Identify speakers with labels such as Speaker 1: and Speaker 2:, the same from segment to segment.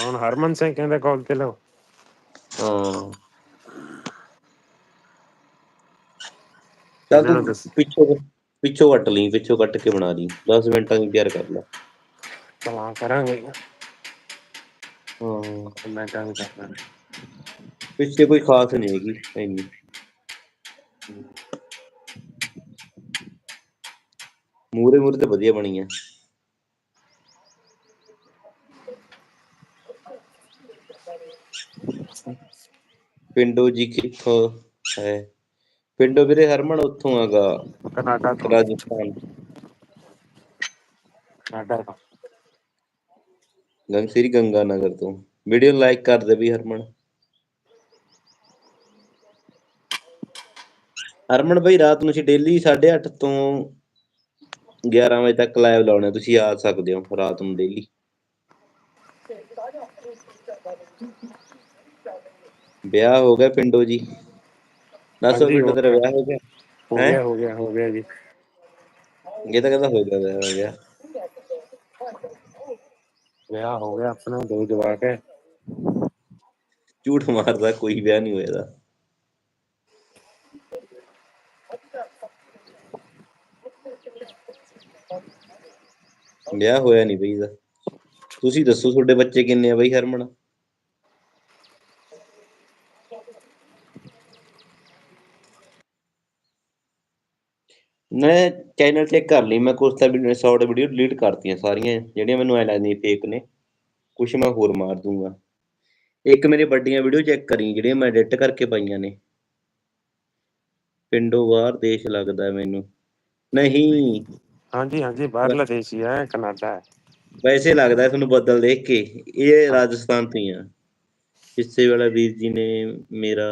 Speaker 1: ਹੁਣ ਹਰਮਨ ਸਿੰਘ ਕਹਿੰਦਾ ਕਾਲ ਤੇ ਲਓ।
Speaker 2: ਹਾਂ। ਚੱਲ ਤੂੰ ਪਿੱਛੋਂ ਪਿੱਛੋਂ ਕੱਟ ਲਈ ਪਿੱਛੋਂ ਕੱਟ ਕੇ ਬਣਾ ਲਈ। 10 ਮਿੰਟਾਂ ਦੀ ਤਿਆਰ ਕਰ ਲੈ।
Speaker 1: ਚਲਾ ਕਰਾਂਗੇ।
Speaker 2: ਹਾਂ।
Speaker 1: ਮੈਂ ਕੰਮ ਕਰਦਾ।
Speaker 2: ਪਿੱਛੇ ਕੋਈ ਖਾਸ ਨਹੀਂ ਹੈਗੀ ਇੰਨੀ ਮੂਰੇ ਮੂਰੇ ਤੇ ਵਧੀਆ ਬਣੀ ਆ। ਪਿੰਡੋ ਜੀ ਕਿੱਥੋਂ ਹੈ? ਪਿੰਡੋ ਵੀਰੇ ਹਰਮਨ ਉੱਥੋਂ ਆਗਾ
Speaker 1: ਕਨਾਡਾ ਤੋਂ।
Speaker 2: ਰਾਜਸਥਾਨ।
Speaker 1: ਕਨਾਡਾ ਤੋਂ।
Speaker 2: ਗੰਗ ਸ੍ਰੀ ਗੰਗਾ ਨਗਰ ਤੋਂ। ਵੀਡੀਓ ਲਾਈਕ ਕਰ ਦੇ ਵੀ ਹਰਮਨ। ਹਰਮਨ ਭਾਈ ਰਾਤ ਨੂੰ ਅਸੀਂ ਡੇਲੀ 8:30 ਤੋਂ 11 ਵਜੇ ਤੱਕ ਲਾਈਵ ਲਾਉਣੇ ਤੁਸੀਂ ਆ ਸਕਦੇ ਹੋ ਰਾਤ ਨੂੰ ਡੇਲੀ ਵਿਆਹ ਹੋ ਗਿਆ ਪਿੰਡੋ ਜੀ। ਦੱਸੋ
Speaker 1: ਹਾਂਜੀ,
Speaker 2: ਪਿੰਡੋ
Speaker 1: ਹੋ
Speaker 2: ਤੇਰਾ। ਵਿਆਹ ਹੋ ਗਿਆ।
Speaker 1: ਹੋ
Speaker 2: ਹੈਂ?
Speaker 1: ਗਿਆ ਹੋ ਗਿਆ ਹੋ ਗਿਆ ਜੀ।
Speaker 2: ਇਹ ਤਾਂ ਕਹਿੰਦਾ ਹੋ ਗਿਆ ਵਿਆਹ ਹੋ ਗਿਆ।
Speaker 1: ਵਿਆਹ ਹੋ ਗਿਆ ਆਪਣਾ ਦੋ ਜਵਾਕ ਹੈ।
Speaker 2: ਝੂਠ ਮਾਰਦਾ ਕੋਈ ਵਿਆਹ ਨਹੀਂ ਹੋਇਆ ਦਾ ਵਿਆਹ ਹੋਇਆ ਨਹੀਂ ਬਈ ਦਾ ਤੁਸੀਂ ਦੱਸੋ ਤੁਹਾਡੇ ਬੱਚੇ ਕਿੰਨੇ ਆ ਬਈ ਹਰਮਨ? ਮੈਂ ਚੈਨਲ ਚੈੱਕ ਕਰ ਲਈ ਮੈਂ ਕੁਛ ਤਾਂ ਵੀਡੀਓ ਸ਼ਾਰਟ ਵੀਡੀਓ ਡਿਲੀਟ ਕਰਤੀਆਂ ਸਾਰੀਆਂ ਜਿਹੜੀਆਂ ਮੈਨੂੰ ਐ ਲੱਗਦੀਆਂ ਫੇਕ ਨੇ। ਕੁਛ ਮੈਂ ਹੋਰ ਮਾਰ ਦੂੰਗਾ। ਇੱਕ ਮੇਰੇ ਵੱਡੀਆਂ ਵੀਡੀਓ ਚੈੱਕ ਕਰੀ ਜਿਹੜੀਆਂ ਮੈਂ ਐਡਿਟ ਕਰਕੇ ਪਾਈਆਂ ਨੇ। ਪਿੰਡੋਂ ਬਾਹਰ ਦੇਸ਼ ਲੱਗਦਾ ਮੈਨੂੰ। ਨਹੀਂ।
Speaker 1: ਹਾਂਜੀ ਹਾਂਜੀ ਬਾਹਰਲਾ ਦੇਸ਼ ਹੀ ਹੈ ਕਨਾਡਾ ਹੈ।
Speaker 2: ਵੈਸੇ ਲੱਗਦਾ ਤੁਹਾਨੂੰ ਬੱਦਲ ਦੇਖ ਕੇ। ਇਹ ਰਾਜਸਥਾਨ ਤੋਂ ਹੀ ਆ। ਹਿੱਸੇ ਵਾਲਾ ਵੀਰ ਜੀ ਨੇ ਮੇਰਾ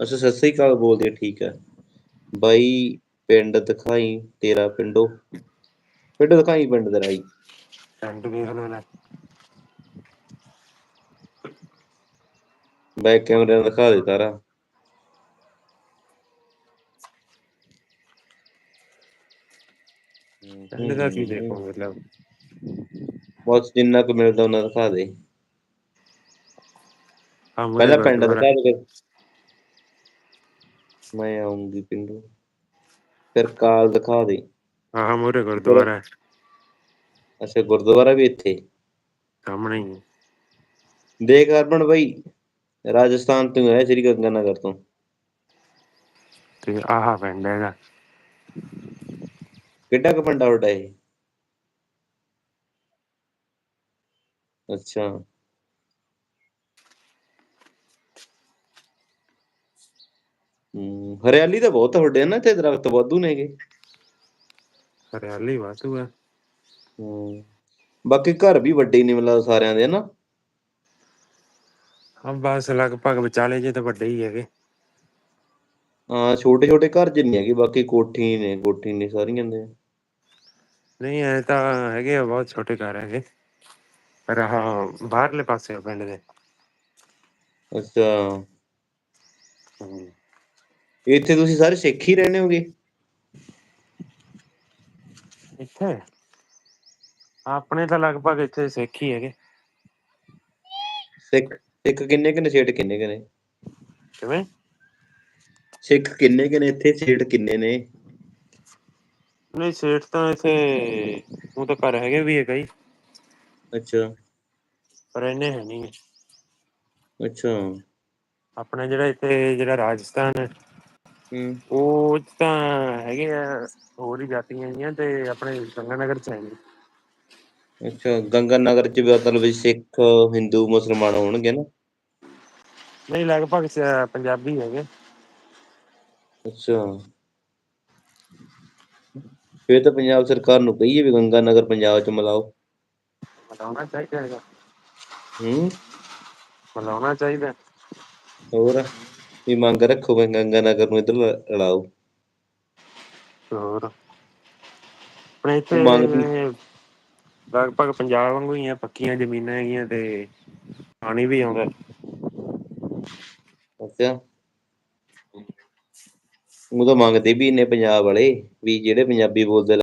Speaker 2: ਅੱਛਾ ਸਤਿ ਸ੍ਰੀ ਅਕਾਲ ਬੋਲਦੇ ਆ, ਠੀਕ ਹੈ। ਬਾਈ ਪਿੰਡ ਦਿਖਾਈ ਤੇਰਾ ਪਿੰਡੋ। ਪਿੰਡ ਦਿਖਾਈ ਪਿੰਡ ਤੇਰਾ ਹੀ
Speaker 1: ਟੈਂਟ ਵੇਖ ਲਓ ਲੈ
Speaker 2: ਬੈਕ ਕੈਮਰੇ ਨਾਲ ਦਿਖਾ ਦੇ ਤਾਰਾ।
Speaker 1: ਦਾ ਕੀ ਦੇਖੋ ਮਤਲਬ?
Speaker 2: ਬਸ ਜਿੰਨਾ ਕੁ ਮਿਲਦਾ ਉਹਨਾਂ ਦਿਖਾ ਦੇ। ਪਹਿਲਾਂ ਪਿੰਡ ਦੇ ਮੈਂ ਆਉਂਗੀ ਪਿੰਡੋਂ ਫਿਰ ਕਾਲ ਦਿਖਾ ਦੇ
Speaker 1: ਹਾਂ ਹਾਂ ਮੂਹਰੇ ਗੁਰਦੁਆਰਾ ਹੈ
Speaker 2: ਅੱਛਾ ਗੁਰਦੁਆਰਾ ਵੀ ਇੱਥੇ
Speaker 1: ਸਾਹਮਣੇ ਹੀ ਹੈ।
Speaker 2: ਦੇਖ ਅਰਬਨ ਬਾਈ ਰਾਜਸਥਾਨ ਤੋਂ ਹੈ ਸ੍ਰੀ ਗੰਗਾ ਨਗਰ ਤੋਂ
Speaker 1: ਤੇ ਆਹ ਪਿੰਡ ਹੈਗਾ
Speaker 2: ਕਿੱਡਾ ਕੁ ਪਿੰਡ ਆ ਤੁਹਾਡਾ ਇਹ ਅੱਛਾ ਹੂੰ ਹਰਿਆਲੀ ਤਾਂ ਬਹੁਤ ਤੁਹਾਡੇ ਨਾ ਤੇ ਦਰਖਤ ਵਾਧੂ ਨੇਗੇ
Speaker 1: ਹਰਿਆਲੀ ਵਾਧੂ ਹੈ
Speaker 2: ਹੂੰ ਬਾਕੀ ਘਰ ਵੀ ਵੱਡੇ ਨੇ ਮਤਲਬ ਸਾਰਿਆਂ ਦੇ ਨਾ
Speaker 1: ਹਾਂ ਬਸ ਲਗਭਗ ਵਿਚਾਲੇ ਜੇ ਤਾਂ ਵੱਡੇ ਹੀ ਹੈਗੇ।
Speaker 2: ਹਾਂ ਛੋਟੇ ਛੋਟੇ ਘਰ ਜਿੰਨੇ ਹੈਗੇ ਬਾਕੀ ਕੋਠੀ ਨੇ ਕੋਠੀ ਨੇ ਸਾਰੀਆਂ ਦੇ।
Speaker 1: ਨਹੀਂ ਐ ਤਾਂ ਹੈਗੇ ਆ ਬਹੁਤ ਛੋਟੇ ਘਰ ਹੈਗੇ। ਪਰ ਹਾਂ ਬਾਹਰਲੇ ਪਾਸੇ ਆ ਪਿੰਡ ਦੇ।
Speaker 2: ਅੱਛਾ।
Speaker 1: ਹਮ।
Speaker 2: ਇੱਥੇ ਤੁਸੀਂ ਸਾਰੇ ਸਿੱਖ ਹੀ ਰਹਿੰਦੇ ਹੋਗੇ।
Speaker 1: ਇੱਥੇ? ਆਪਣੇ ਤਾਂ ਲਗਭਗ ਇੱਥੇ ਸਿੱਖ ਹੀ ਹੈਗੇ।
Speaker 2: ਸਿੱਖ ਸਿੱਖ ਕਿੰਨੇ ਕਿੰਨੇ ਛੇੜ ਕਿੰਨੇ ਕਿੰਨੇ
Speaker 1: ਕਿਵੇਂ?
Speaker 2: ਸਿੱਖ ਕਿੰਨੇ ਕਿੰਨੇ ਇੱਥੇ ਛੇੜ ਕਿੰਨੇ ਨੇ?
Speaker 1: ਨਹੀਂ ਸੇਠ ਤਾਂ ਇੱਥੇ ਉਹ ਤਾਂ ਘਰ ਹੈਗੇ ਵੀ ਹੈਗਾ ਹੀ।
Speaker 2: ਅੱਛਾ।
Speaker 1: ਪਰ ਇੰਨੇ ਹੈ ਨਹੀਂ
Speaker 2: ਅੱਛਾ।
Speaker 1: ਆਪਣਾ ਜਿਹੜਾ ਇੱਥੇ ਜਿਹੜਾ ਰਾਜਸਥਾਨ ਹੈ
Speaker 2: ਹੂੰ
Speaker 1: ਉਹ ਤਾਂ ਹੈਗੇ ਆ ਹੋਰ ਹੀ ਜਾਤੀਆਂ ਜੀਆਂ ਤੇ ਆਪਣੇ ਗੰਗਾਨਗਰ ਚ ਨਹੀਂ
Speaker 2: ਅੱਛਾ ਗੰਗਾ ਨਗਰ ਚ ਵੀ ਮਤਲਬ ਸਿੱਖ ਹਿੰਦੂ ਮੁਸਲਮਾਨ ਹੋਣਗੇ ਨਾ?
Speaker 1: ਨਹੀਂ ਲਗਭਗ ਸ- ਪੰਜਾਬੀ ਹੈਗੇ।
Speaker 2: ਅੱਛਾ। ਫਿਰ ਤਾਂ ਪੰਜਾਬ ਸਰਕਾਰ ਨੂੰ ਕਹੀਏ ਵੀ ਗੰਗਾ ਨਗਰ ਪੰਜਾਬ ਚ ਮਿਲਾਓ।
Speaker 1: ਮਲਾਉਣਾ ਚਾਹੀਦਾ ਹੈਗਾ।
Speaker 2: ਹੂੰ।
Speaker 1: ਮਲਾਉਣਾ ਚਾਹੀਦਾ।
Speaker 2: ਹੋਰ? ਵੀ ਮੰਗ ਰੱਖੋ ਵੀ ਗੰਗਾ ਨਗਰ ਨੂੰ ਇੱਧਰ ਲ- ਲੜਾਓ।
Speaker 1: ਹੋਰ? ਆਪਣੇ ਇੱਥੇ
Speaker 2: ਮੰਗਦੀ
Speaker 1: ਲਗਭਗ ਪੰਜਾਬ ਵਾਂਗੂ ਹੀ ਆ ਪੱਕੀਆਂ ਜ਼ਮੀਨਾਂ ਹੈਗੀਆਂ ਤੇ ਪਾਣੀ ਵੀ ਆਉਂਦਾ।
Speaker 2: ਅੱਛਾ। ਉਹ ਤਾਂ ਮੰਗਦੇ ਵੀ ਨੇ ਪੰਜਾਬ ਵਾਲੇ ਵੀ ਜਿਹੜੇ ਪੰਜਾਬੀ ਬੋਲਦੇ